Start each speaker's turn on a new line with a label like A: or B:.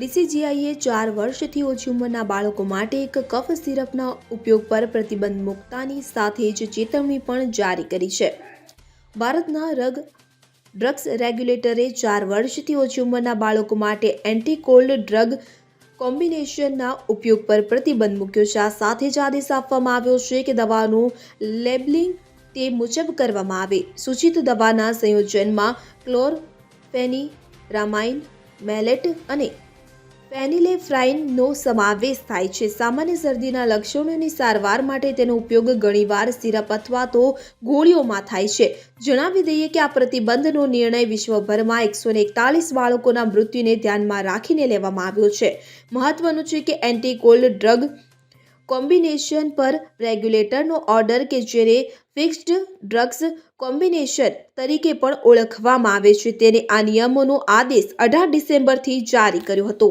A: ડીસીજીઆઈએ ચાર વર્ષથી ઓછી ઉંમરના બાળકો માટે એક કફ સિરપના ઉપયોગ પર પ્રતિબંધ મૂકતાની સાથે જ ચેતવણી પણ જારી કરી છે. ભારતના રગ ડ્રગ્સ રેગ્યુલેટરે ચાર વર્ષથી ઓછી ઉંમરના બાળકો માટે એન્ટી કોલ્ડ ડ્રગ કોમ્બિનેશનના ઉપયોગ પર પ્રતિબંધ મૂક્યો છે. આ સાથે જ આદેશ આપવામાં આવ્યો છે કે દવાનું લેબલિંગ તે મુજબ કરવામાં આવે. સૂચિત દવાના સંયોજનમાં ક્લોરફેનિરામાઇન, મેલેટ અને ફેનિલેફ્રાઇનનો સમાવેશ થાય છે. સામાન્ય શરદીના લક્ષણોની સારવાર માટે તેનો ઉપયોગ ઘણીવાર સિરપ અથવા તો ગોળીઓમાં થાય છે. જણાવી દઈએ કે આ પ્રતિબંધનો નિર્ણય વિશ્વભરમાં એકસો એકતાલીસ બાળકોના મૃત્યુને ધ્યાનમાં રાખીને લેવામાં આવ્યો છે. મહત્વનું છે કે એન્ટી કોલ્ડ ડ્રગ કોમ્બિનેશન પર રેગ્યુલેટરનો ઓર્ડર કે જેને ફિક્સ્ડ ડ્રગ્સ કોમ્બિનેશન તરીકે પણ ઓળખવામાં આવે છે. તેને આ નિયમોનો આદેશ અઢાર ડિસેમ્બરથી જારી કર્યો હતો.